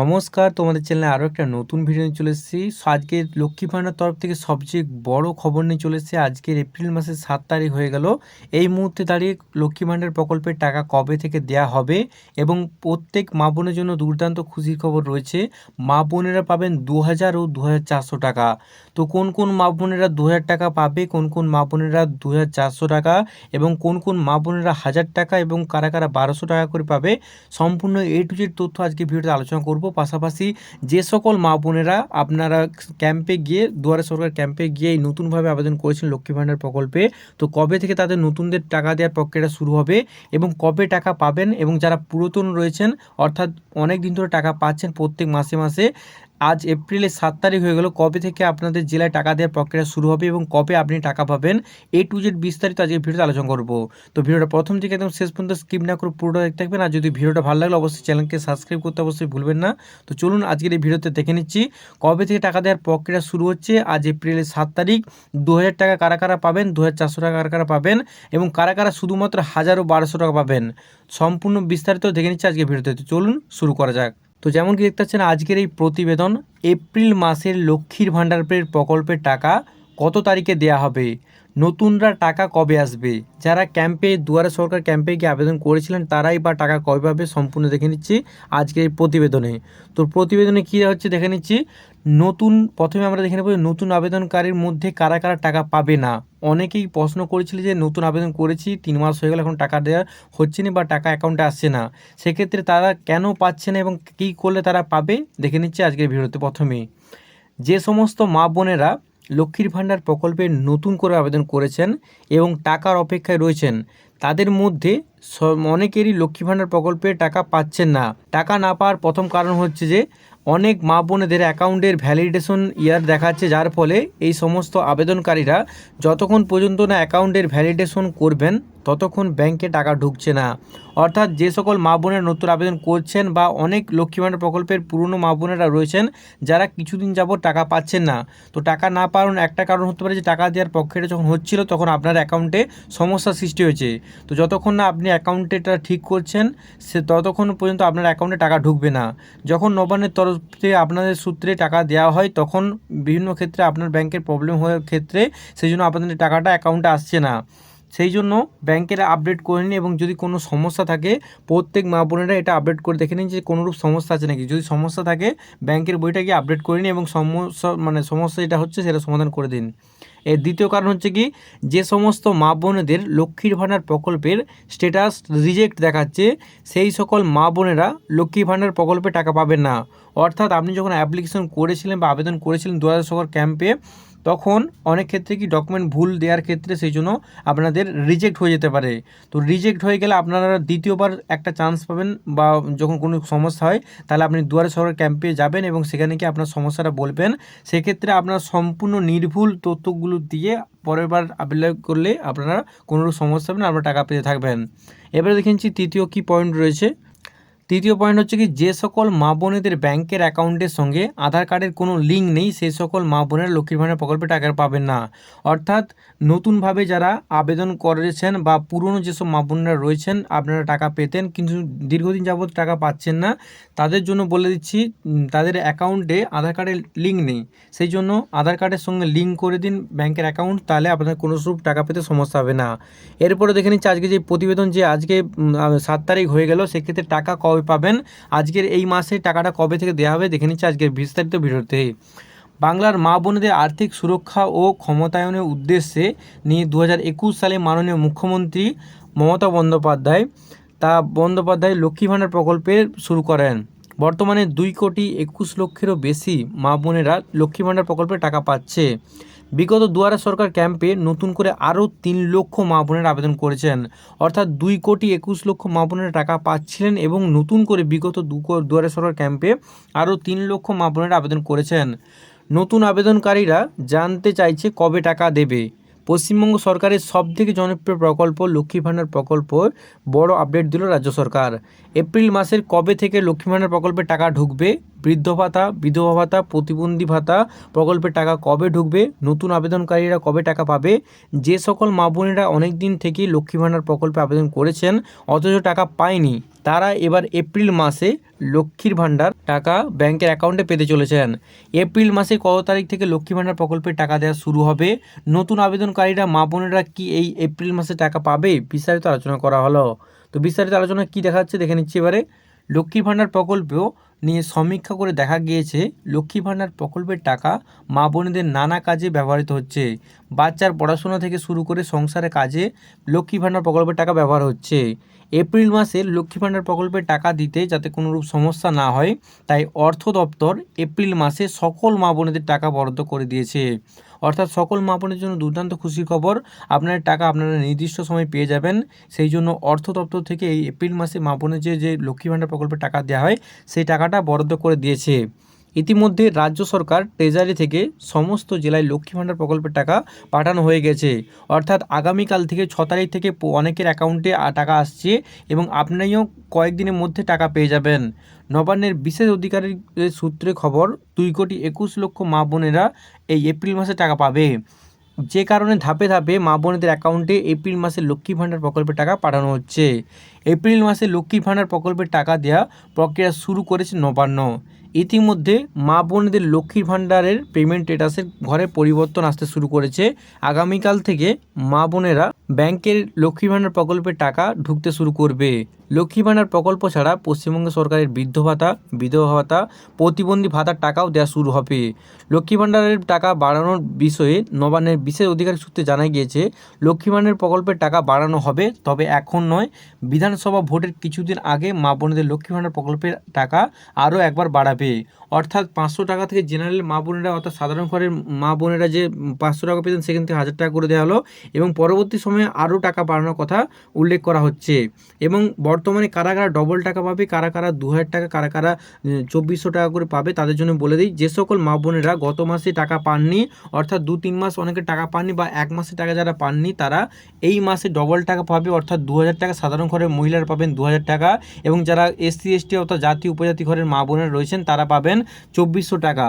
নমস্কার, তোমাদের চ্যানেলে আরও একটা নতুন ভিডিও নিয়ে চলে এসেছি। আজকে লক্ষ্মী ভাণ্ডার তরফ থেকে সবচেয়ে বড় খবর নিয়ে চলে এসেছে। আজকের এপ্রিল মাসের সাত তারিখ হয়ে গেল। এই মুহূর্তে দাঁড়িয়ে লক্ষ্মী ভাণ্ডার প্রকল্পের টাকা কবে থেকে দেয়া হবে এবং প্রত্যেক মা বোনের জন্য দুর্দান্ত খুশির খবর রয়েছে। মা বোনেরা পাবেন দু হাজার ও দু হাজার চারশো টাকা। তো কোন কোন মা বোনেরা দু হাজার টাকা পাবে, কোন কোন মা বোনেরা দু হাজার চারশো টাকা এবং কোন কোন মা বোনেরা হাজার টাকা এবং কারা কারা বারোশো টাকা করে পাবে, সম্পূর্ণ এ টু জেড তথ্য আজকে ভিডিওতে আলোচনা করব। পাশাপাশি যে সকল মা বোনেরা আপনারা ক্যাম্পে গিয়ে, দুয়ারে সরকার ক্যাম্পে গিয়ে এই নতুনভাবে আবেদন করেছেন লক্ষ্মী ভাণ্ডার প্রকল্পে, তো কবে থেকে তাদের নতুনদের টাকা দেওয়ার প্রক্রিয়াটা শুরু হবে এবং কবে টাকা পাবেন এবং যারা পুরাতন রয়েছেন, অর্থাৎ অনেক দিন ধরে টাকা পাচ্ছেন প্রত্যেক মাসে মাসে আজ এপ্রিলের সাত তারিখ হয়ে গেল। কবে থেকে আপনাদের জেলায় টাকা দেওয়ার প্রক্রিয়া শুরু হবে এবং কবে আপনি টাকা পাবেন, এ টু জেড বিস্তারিত আজকে ভিডিওতে আলোচনা করব। তো ভিডিওটা প্রথম থেকে একদম শেষ পর্যন্ত স্কিপ না করে পুরোটা দেখতে থাকবেন। আর যদি ভিডিওটা ভালো লাগলে অবশ্যই চ্যানেলকে সাবস্ক্রাইব করতে অবশ্যই ভুলবেন না। তো চলুন আজকের এই ভিডিওতে দেখে নিচ্ছি, কবে থেকে টাকা দেওয়ার প্রক্রিয়া শুরু হচ্ছে। আজ এপ্রিলের সাত তারিখ, দু হাজার টাকা কারা কারা পাবেন, দু হাজার চারশো টাকা কারা কারা পাবেন এবং কারা কারা শুধুমাত্র হাজার ও বারোশো টাকা পাবেন। সম্পূর্ণ বিস্তারিত দেখে নিচ্ছি আজকে ভিডিওতে। চলুন শুরু করা যাক। তো যেমন কি দেখতে পাচ্ছেন, আজকের এই প্রতিবেদন এপ্রিল মাসের লক্ষ্মীর ভাণ্ডারের প্রকল্পের টাকা কত তারিখে দেয়া হবে? নতুনরা টাকা কবে আসবে? যারা ক্যাম্পে দুয়ারে সরকার ক্যাম্পে গিয়ে আবেদন করেছিলেন, তারাই বা টাকা কবে পাবে সম্পূর্ণ দেখে নিচ্ছি আজকের এই প্রতিবেদনে। তো প্রতিবেদনে কী হচ্ছে দেখে নিচ্ছি, নতুন, প্রথমে আমরা দেখে নেব নতুন আবেদনকারীর মধ্যে কারা কারা টাকা পাবে না। অনেকেই প্রশ্ন করেছিল যে নতুন আবেদন করেছি, তিন মাস হয়ে গেল, এখন টাকা দেওয়া হচ্ছে না বা টাকা অ্যাকাউন্টে আসছে না। সেক্ষেত্রে তারা কেন পাচ্ছে না এবং কী করলে তারা পাবে? দেখে নিচ্ছে আজকের ভিডিওতে প্রথমেই যে সমস্ত মা বোনেরা লক্ষ্মীর ভাণ্ডার প্রকল্পে নতুন করে আবেদন করেছেন এবং টাকার অপেক্ষায় রয়েছেন। তাদের মধ্যে অনেকেরই লক্ষ্মী ভাণ্ডার প্রকল্পে টাকা পাচ্ছেন না। টাকা না পাওয়ার প্রথম কারণ হচ্ছে যে, অনেক মা বোনেদের অ্যাকাউন্টের ভ্যালিডেশন ইয়ার দেখাচ্ছে, যার ফলে এই সমস্ত আবেদনকারীরা যতক্ষণ পর্যন্ত না অ্যাকাউন্টের ভ্যালিডেশন করবেন ততক্ষণ ব্যাংকে টাকা ঢুকছে না। অর্থাৎ যে সকল মা বোনের নতুন আবেদন করছেন বা অনেক লক্ষ্মী ভাণ্ডার প্রকল্পের পুরনো মা বোনেরা রয়েছেন, যারা কিছুদিন যাবত টাকা পাচ্ছেন না। তো টাকা না পাওয়ার একটা কারণ হতে পারে যে, টাকা দেওয়ার প্রক্রিয়াটা যখন হচ্ছিল, তখন আপনার অ্যাকাউন্টে সমস্যা সৃষ্টি হয়েছে। তো যতক্ষণ না আপনি অ্যাকাউন্টেটা ঠিক করছেন, সে ততক্ষণ পর্যন্ত আপনার অ্যাকাউন্টে টাকা ঢুকবে না। যখন নবান্নের তরফ থেকে আপনাদের সূত্রে টাকা দেওয়া হয়, তখন বিভিন্ন ক্ষেত্রে আপনার ব্যাংকের প্রবলেম হওয়ার ক্ষেত্রে সেই জন্য আপনাদের টাকাটা অ্যাকাউন্টে আসছে না। সেই জন্য ব্যাংকের আপডেট করে নিন এবং যদি কোনো সমস্যা থাকে, প্রত্যেক মা বোনেরা এটা আপডেট করে দেখে নিন যে কোনোরূপ সমস্যা আছে নাকি। যদি সমস্যা থাকে, ব্যাংকের বইটা গিয়ে আপডেট করে নিন এবং সমস্যা মানে সমস্যা যেটা হচ্ছে সেটা সমাধান করে দিন। এর দ্বিতীয় কারণ হচ্ছে কি, যে সমস্ত মা বোনেদের লক্ষ্মীর ভাণ্ডার প্রকল্পের স্ট্যাটাস রিজেক্ট দেখাচ্ছে, সেই সকল মা বোনেরা লক্ষ্মী ভাণ্ডার প্রকল্পে টাকা পাবেন না। অর্থাৎ আপনি যখন অ্যাপ্লিকেশন করেছিলেন বা আবেদন করেছিলেন দু হাজার ক্যাম্পে তখন অনেক ক্ষেত্রে কি ডকুমেন্ট ভুল দেওয়ার ক্ষেত্রে সেই জন্য আপনাদের রিজেক্ট হয়ে যেতে পারে। তো রিজেক্ট হয়ে গেলে আপনারা দ্বিতীয়বার একটা চান্স পাবেন বা যখন কোনো সমস্যা হয়, তাহলে আপনি দুয়ারে সরকার ক্যাম্পে যাবেন এবং সেখানে গিয়ে আপনার সমস্যাটা বলবেন। সেক্ষেত্রে আপনার সম্পূর্ণ নির্ভুল তথ্যগুলো দিয়ে পরের বার আবেদন করলে আপনারা কোনো সমস্যা হবে না, আপনারা টাকা পেতে থাকবেন। এবারে দেখে তৃতীয় কী পয়েন্ট রয়েছে। তৃতীয় পয়েন্ট হচ্ছে কি, যে সকল মা বোনেদের ব্যাংকের অ্যাকাউন্টের সঙ্গে আধার কার্ডের কোনো লিঙ্ক নেই সেই সকল মা বোনের লক্ষ্মীর ভাণ্ডার প্রকল্পে টাকা পাবেন না। অর্থাৎ নতুনভাবে যারা আবেদন করেছেন বা পুরনো যেসব মা বোনেরা রয়েছেন, আপনারা টাকা পেতেন, কিন্তু দীর্ঘদিন যাবত টাকা পাচ্ছেন না। তাদের জন্য বলে দিচ্ছি তাদের অ্যাকাউন্টে আধার কার্ডের লিঙ্ক নেই। সেই জন্য আধার কার্ডের সঙ্গে লিঙ্ক করে দিন ব্যাংকের অ্যাকাউন্ট, তাহলে আপনার কোনো স্বরূপ টাকা পেতে সমস্যা হবে না। এরপরে দেখে নিচ্ছি, আজকে যে প্রতিবেদন যে আজকে সাত তারিখ হয়ে গেল, সেক্ষেত্রে টাকা কবে পাবেন? আজকের এই মাসে টাকাটা কবে থেকে দেওয়া হবে? দেখে নিচ্ছে আজকের বিস্তারিত ভিডিওতে। বাংলার মা বোনেদের আর্থিক সুরক্ষা ও ক্ষমতায়নের উদ্দেশ্যে নিয়ে দু হাজার একুশ সালে মাননীয় মুখ্যমন্ত্রী মমতা বন্দ্যোপাধ্যায় তা বন্দ্যোপাধ্যায় লক্ষ্মী ভাণ্ডার প্রকল্পে শুরু করেন। বর্তমানে দুই কোটি একুশ লক্ষেরও বেশি মা বোনেরা লক্ষ্মী ভাণ্ডার প্রকল্পে টাকা পাচ্ছে। বিগত দুয়ারে সরকার ক্যাম্পে নতুন করে আরও তিন লক্ষ মা বোনের আবেদন করেছেন। অর্থাৎ দুই কোটি একুশ লক্ষ মা বোনেরা টাকা পাচ্ছিলেন এবং নতুন করে বিগত দু দুয়ারে সরকার ক্যাম্পে আরও তিন লক্ষ মা বোনেরা আবেদন করেছেন। নতুন আবেদনকারীরা জানতে চাইছে কবে টাকা দেবে। পশ্চিমবঙ্গ সরকারের সবথেকে জনপ্রিয় প্রকল্প লক্ষ্মী ভাণ্ডার প্রকল্প বড় আপডেট দিল রাজ্য সরকার। এপ্রিল মাসের কবে থেকে লক্ষ্মী ভাণ্ডার প্রকল্পে টাকা ঢুকবে? বৃদ্ধ ভাতা, বিধবা ভাতা, প্রতিবন্ধী ভাতা প্রকল্পের টাকা কবে ঢুকবে, নতুন আবেদনকারীরা কবে টাকা পাবে, যে সকল মা বোনেরা অনেক দিন থেকেই লক্ষ্মী ভাণ্ডার প্রকল্পে আবেদন করেছেন, অথচ টাকা পায়নি, তারা এবার এপ্রিল মাসে লক্ষ্মীর ভাণ্ডার টাকা ব্যাংকের অ্যাকাউন্টে পেতে চলেছেন। এপ্রিল মাসে কত তারিখ থেকে লক্ষ্মী ভাণ্ডার প্রকল্পের টাকা দেওয়া শুরু হবে, নতুন আবেদনকারীরা মা বোনেরা কি এই এপ্রিল মাসে টাকা পাবে, বিস্তারিত আলোচনা করা হলো। তো বিস্তারিত আলোচনা কি দেখাচ্ছে, দেখে নিচ্ছি এবারে। লক্ষ্মী ভাণ্ডার প্রকল্পেও নিয়ে সমীক্ষা করে দেখা গিয়েছে লক্ষ্মী ভাণ্ডার প্রকল্পের টাকা মা বোনেদের নানা কাজে ব্যবহৃত হচ্ছে। বাচ্চার পড়াশোনা থেকে শুরু করে সংসারের কাজে লক্ষ্মী ভাণ্ডার প্রকল্পের টাকা ব্যবহার হচ্ছে। এপ্রিল মাসে লক্ষ্মী ভাণ্ডার প্রকল্পের টাকা দিতে যাতে কোনোরূপ সমস্যা না হয়, তাই অর্থ দপ্তর এপ্রিল মাসে সকল মা বোনেদের টাকা বরাদ্দ করে দিয়েছে। অর্থাৎ সকল মাপনের জন্য দুর্দান্ত খুশি খবর। আপনার টাকা আপনারা নির্দিষ্ট সময় পেয়ে যাবেন। সেই জন্য অর্থ দপ্তর থেকে এই এপ্রিল মাসে মাপনের যে যে লক্ষ্মী ভাণ্ডার প্রকল্পে টাকা দেওয়া হয়, সেই টাকাটা বরাদ্দ করে দিয়েছে। ইতিমধ্যে রাজ্য সরকার ট্রেজারি থেকে সমস্ত জেলায় লক্ষ্মী ভাণ্ডার প্রকল্পের টাকা পাঠানো হয়ে গেছে। অর্থাৎ আগামীকাল থেকে ছ তারিখ থেকে অনেকের অ্যাকাউন্টে টাকা আসছে এবং আপনিও কয়েকদিনের মধ্যে টাকা পেয়ে যাবেন। নবান্নের বিশেষ অধিকারীর সূত্রে খবর, দুই কোটি একুশ লক্ষ মা বোনেরা এই এপ্রিল মাসে টাকা পাবে। যে কারণে ধাপে ধাপে মা বোনেদের অ্যাকাউন্টে এপ্রিল মাসে লক্ষ্মী ভাণ্ডার প্রকল্পের টাকা পাঠানো হচ্ছে। এপ্রিল মাসে লক্ষ্মী ভাণ্ডার প্রকল্পের টাকা দেওয়া প্রক্রিয়া শুরু করেছে নবান্ন। ইতিমধ্যে মা বোনদের লক্ষ্মীর ভাণ্ডারের পেমেন্ট স্টেটাসের ঘরে পরিবর্তন আসতে শুরু করেছে। আগামীকাল থেকে মা বোনেরা ব্যাংকের লক্ষ্মী ভাণ্ডার প্রকল্পের টাকা ঢুকতে শুরু করবে। লক্ষ্মী ভাণ্ডার প্রকল্প ছাড়া পশ্চিমবঙ্গ সরকারের বৃদ্ধ ভাতা, বিধবা ভাতা, প্রতিবন্ধী ভাতার টাকাও দেওয়া শুরু হবে। লক্ষ্মী ভাণ্ডারের টাকা বাড়ানোর বিষয়ে নবান্নের বিশেষ অধিকারী সূত্রে জানা গিয়েছে, লক্ষ্মী ভাণ্ডার প্রকল্পের টাকা বাড়ানো হবে, তবে এখন নয়। বিধানসভা ভোটের কিছুদিন আগে মা বোনেদের লক্ষ্মী ভাণ্ডার প্রকল্পের টাকা আরও একবার বাড়াবে। অর্থাৎ পাঁচশো টাকা থেকে জেনারেল মা বোনেরা, অর্থাৎ সাধারণ ঘরের মা বোনেরা যে পাঁচশো টাকা পেতেন, সেখান থেকে হাজার টাকা করে দেওয়া হলো এবং পরবর্তী সময়ে আরও টাকা বাড়ানোর কথা উল্লেখ করা হচ্ছে। এবং বর্তমানে কারা কারা ডবল টাকা পাবে, কারা কারা দু হাজার টাকা, কারা কারা চব্বিশশো টাকা করে পাবে, তাদের জন্য বলে দিই, যে সকল মা বোনেরা গত মাসে টাকা পাননি, অর্থাৎ দু তিন মাস অনেকে টাকা পাননি বা এক মাসে টাকা যারা পাননি, তারা এই মাসে ডবল টাকা পাবে, অর্থাৎ দু হাজার টাকা সাধারণ ঘরের মহিলারা পাবেন দু হাজার টাকা। এবং যারা এসসি, এসটি অর্থাৎ জাতি, উপজাতি ঘরের মা বোনেরা রয়েছেন, তারা পাবেন চব্বিশশো টাকা।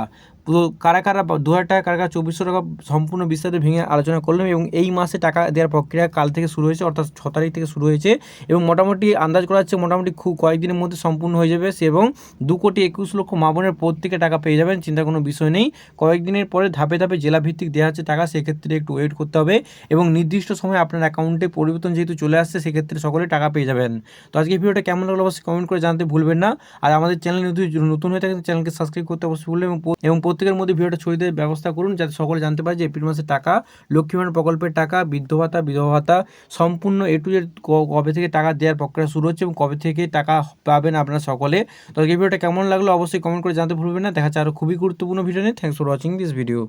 কারা কারা দু হাজার টাকা কারা কারা চব্বিশশো টাকা সম্পূর্ণ বিস্তারিত ভেঙে আলোচনা করলাম এবং এই মাসে টাকা দেওয়ার প্রক্রিয়া কাল থেকে শুরু হয়েছে, অর্থাৎ ছ তারিখ থেকে শুরু হয়েছে এবং মোটামুটি আন্দাজ করা হচ্ছে মোটামুটি খুব কয়েকদিনের মধ্যে সম্পূর্ণ হয়ে যাবে সে এবং দু কোটি একুশ লক্ষ মা বোনের প্রত্যেকে টাকা পেয়ে যাবেন, চিন্তা কোনো বিষয় নেই। কয়েকদিনের পরে ধাপে ধাপে জেলা ভিত্তিক দেওয়া হচ্ছে টাকা, সেক্ষেত্রে একটু ওয়েট করতে হবে এবং নির্দিষ্ট সময় আপনার অ্যাকাউন্টে পরিবর্তন যেহেতু চলে আসছে, সেক্ষেত্রে সকলে টাকা পেয়ে যাবেন। তো আজকে ভিডিওটা কেমন লাগল অবশ্যই কমেন্ট করে জানতে ভুলবেন না। আর আমাদের চ্যানেল নতুন হয়ে থাকে চ্যানেলকে সাবস্ক্রাইব করতে অবশ্যই ভুলবেন এবং প্রত্যেকের মধ্যে ভিডিওটা ছড়িয়ে দেওয়ার ব্যবস্থা করুন যাতে সকলে জানতে পারে যে এপ্রিল মাসের টাকা লক্ষ্মী ভাণ্ডার প্রকল্পের টাকা, বৃদ্ধ ভাতা, বিধবা ভাতা, সম্পূর্ণ এ টু জেড কবে থেকে টাকা দেওয়ার প্রক্রিয়া শুরু হচ্ছে এবং কবে থেকে টাকা পাবেন আপনারা সকলে। তো এই ভিডিওটা কেমন লাগল অবশ্যই কমেন্ট করে জানতে ভুলবেন না। দেখা যাচ্ছে আরও খুবই গুরুত্বপূর্ণ ভিডিও নিয়ে। Thanks for watching this video